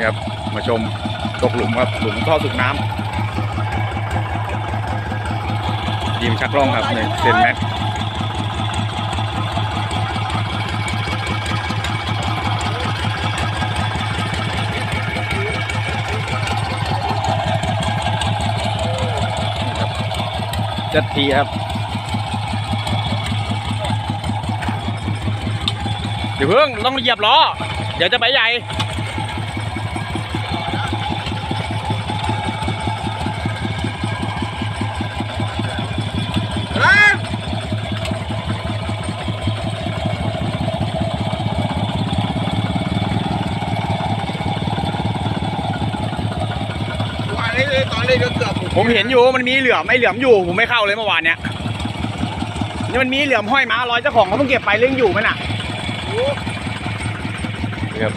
นี่ครับ มาชมตกหลุมครับ หลุมท่อสูบน้ำยิมชักล่องครับเนี่ยเซนแม็กจัดทีครับ เดี๋ยวเพิ่งต้องเหยียบล้อ เดี๋ยวจะไปใหญ่ วันนี้ตอนเล่นก็เกือบผมเห็นอยู่มันมีเหลือมไม่เหลือมอยู่ผมไม่เข้าเลยเมื่อวานเนี้ยนี่มันมีเหลือมห้อยมาร้อยเจ้าของเขาเพิ่งเก็บไปเรื่องอยู่ไหมน่ะ ครับ